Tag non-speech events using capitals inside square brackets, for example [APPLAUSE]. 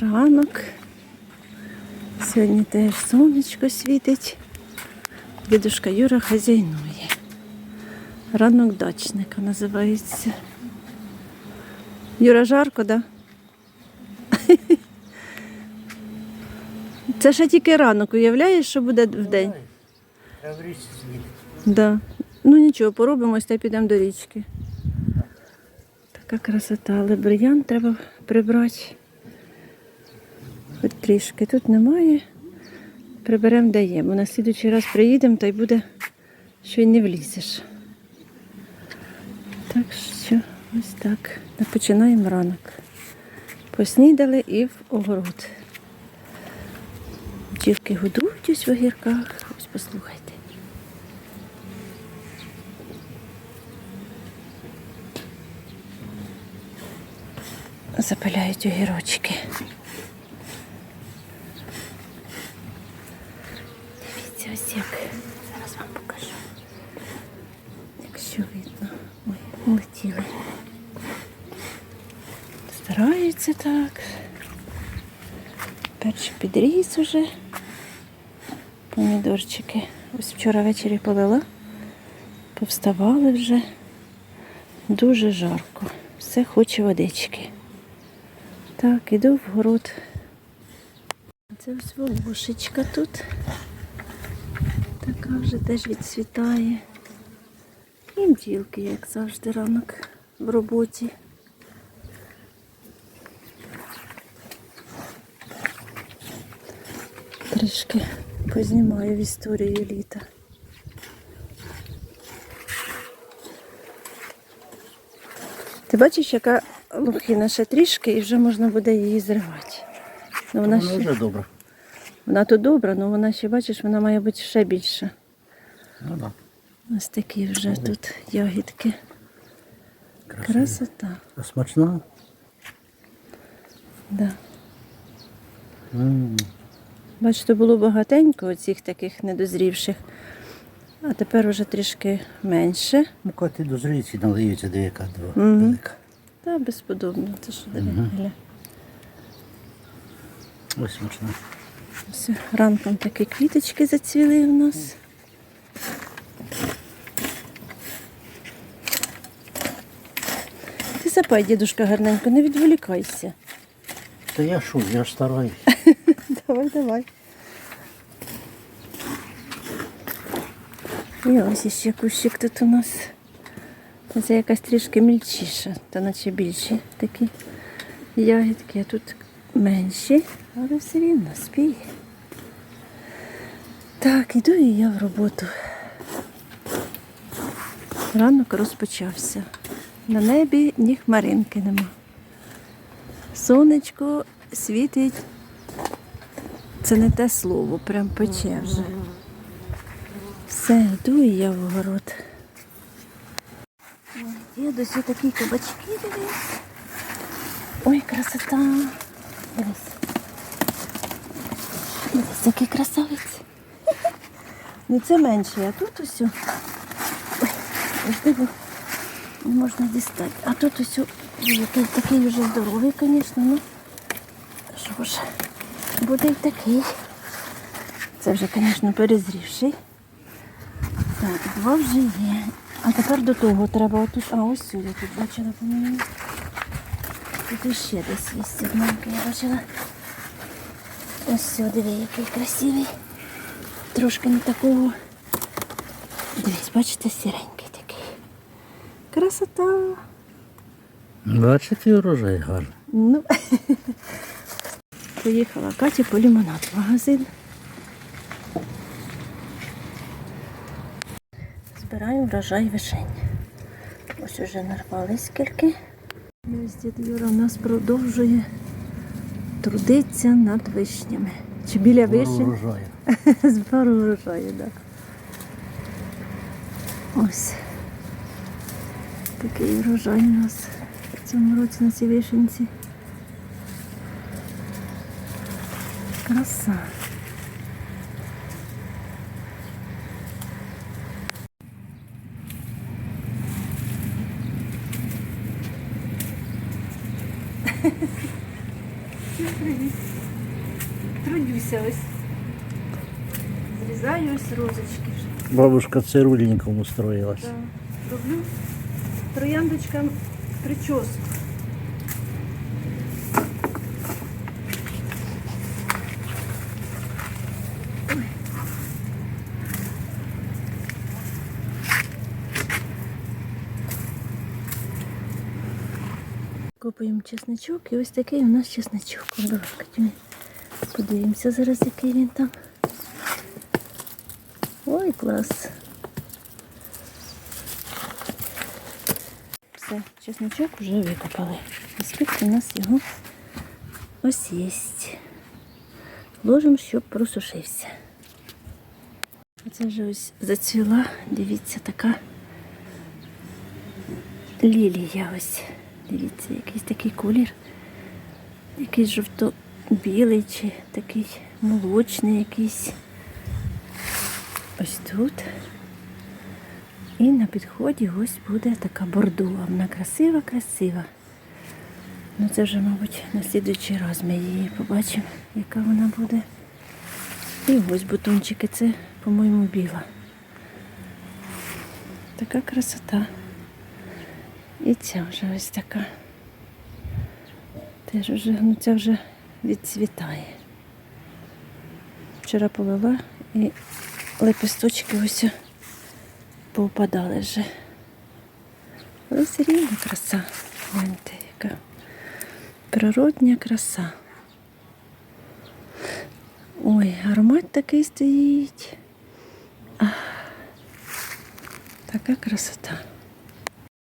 ранок. Сьогодні теж сонечко світить. Дідушка Юра хазяйнує. Ранок дачника називається. Юра жарко, так? Да? [LAUGHS] Це ще тільки ранок, уявляєш, що буде в день? Да. Ну нічого, поробимось та підемо до річки. Така красота, але бур'ян треба прибрати. Трішки тут немає. Приберемо даємо. На слідуючий раз приїдемо, та й буде, що й не влізеш. Так що ось так. Починаємо ранок. Поснідали і в огород. Дівки годують ось в огірках. Ось послухайте. запиляють огірочки. Дивіться, ось як. Зараз вам покажу. Якщо видно. Ой, улетіли. Стараються так. Перший підріс уже. Помідорчики. Ось вчора ввечері полила. Повставали вже. Дуже жарко. Все хоче водички. Так, іду в город. Це ось волошечка тут. Така вже теж відцвітає. І бджілки, як завжди, ранок в роботі. Трішки познімаю в історію літа. Ти бачиш, яка лохина ще трішки і вже можна буде її зривати. Ну, вона, ще, вже добре. Вона то добра, але вона ще, бачиш, вона має бути ще більша. Ну да. Ось такі вже тут ягідки. Красиво. Красота. А смачно? Да. М, Бачите, було багатенько оцих таких недозрівших, а тепер вже трішки менше. Ну, коти дозріють і налиються до яка два. Мгм. велика. Та безподобно. Це ж Мгм. Ось смачно. Ось ранком такі квіточки зацвіли у нас. Ти запай, дідушка, гарненько, не відволікайся. Та я що, я ж стараюсь. [LAUGHS] Давай, давай. І ось іще кущик тут у нас. Це якась трішки мільчіша, та наче більші такі ягідки, а тут менші, але все рівно спіє. Так, іду і я в роботу. Ранок розпочався. На небі ні хмаринки нема. Сонечко світить це не те слово, прям пече вже. Все, йду і я в огород. Досі такі кабачки. Ой, красота. Дивись. Дивись, який красавець. Ну це менше, а тут ось. Ой, ось не можна дістати. А тут ось який такий вже здоровий, звісно, ну. Що ж, буде й такий. Це вже, звісно, перезрівший. Так, два вже є. А тепер до того треба отут. А ось сюди тут бачила, по-моєму. Тут іще десь є одненький, я бачила. Ось сюди, диви, який красивий. Трошки не такого. Дивись, бачите, сіренький такий. Красота. Бачите, урожай гарний. Ну, поїхала Катя по лимонад в магазин. Збираю врожай вишень. Ось уже нарвали скільки. Ось дід Юра у нас продовжує трудитися над вишнями. Чи біля вишень? Урожаю. Збору врожаю, [LAUGHS] так. Ось. Такий врожай у нас в цьому році на цій вишенці. Краса. Всім привіт. Трудюся ось. Зрізаю ось розочки вже. Бабушка цирульником устроилась. Да. Роблю трояндочкам прическу. Копаємо чесничок і ось такий у нас чесничок. Давай, подивимося зараз, який він там. Ой, клас. Все, чесночок вже викопали. І скільки у нас його ось є. Ложимо, щоб просушився. Оце вже ось зацвіла, дивіться, така лілія ось. Дивіться, якийсь такий колір. Якийсь жовто-білий чи такий молочний якийсь. Ось тут. І на підході ось буде така бордова. Вона красива, красива. Ну це вже, мабуть, на слідуючий раз ми її побачимо, яка вона буде. І ось бутончики, це, по-моєму, біла. Така красота. І ця вже ось така. Теж вже, ну ця вже відцвітає. Вчора полила і лепесточки ось повпадали вже. Але все рівно краса. Гляньте, яка природня краса. Ой, аромат такий стоїть. Ах, така красота.